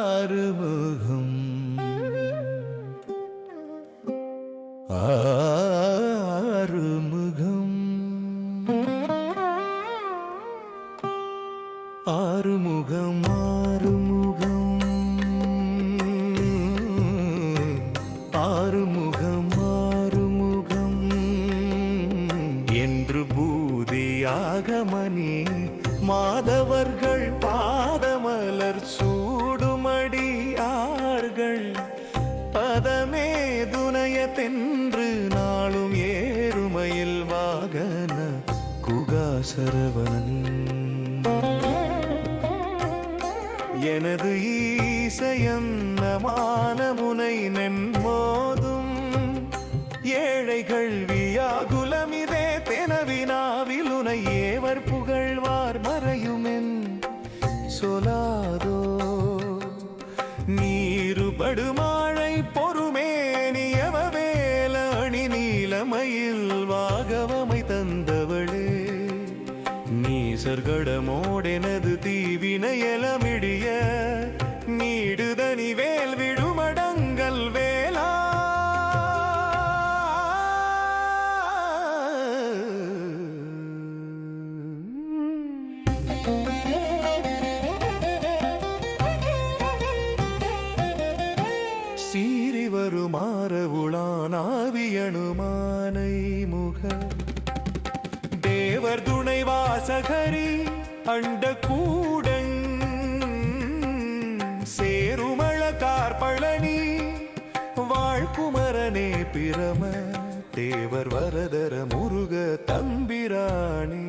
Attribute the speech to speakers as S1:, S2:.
S1: நாறுமுகம் ஆறுமுகம் ஆறுமுகம் ஆறுமுகம் ஆறுமுகம் ஆறுமுகம் என்று பூதியாக மணி மாதவர்கள் குகாசரவன் எனது ஈசையன்னமான முனை நென்மோதும் ஏழைகள் வியாகுலமிதே தெனவினாவில் உனை ஏவர் புகழ்வார் மறையுமென். சொலாதோ நீருபடுமாழை பொறுமேனியவ வேல அணி நீலமயில் வாகவம் நீசர்கடமோடெனது தீவினையலமிடிய நீடுதனி வேல் விடுமடங்கல் வேளா. சீறி வருமாறவுளான் ஆவியனுமானை முக தேவர் துணை வாசகரி அண்ட கூடங் சேருமள கார்பழனி வாழ்குமரனே பிரம தேவர் வரதர முருக தம்பிரானே.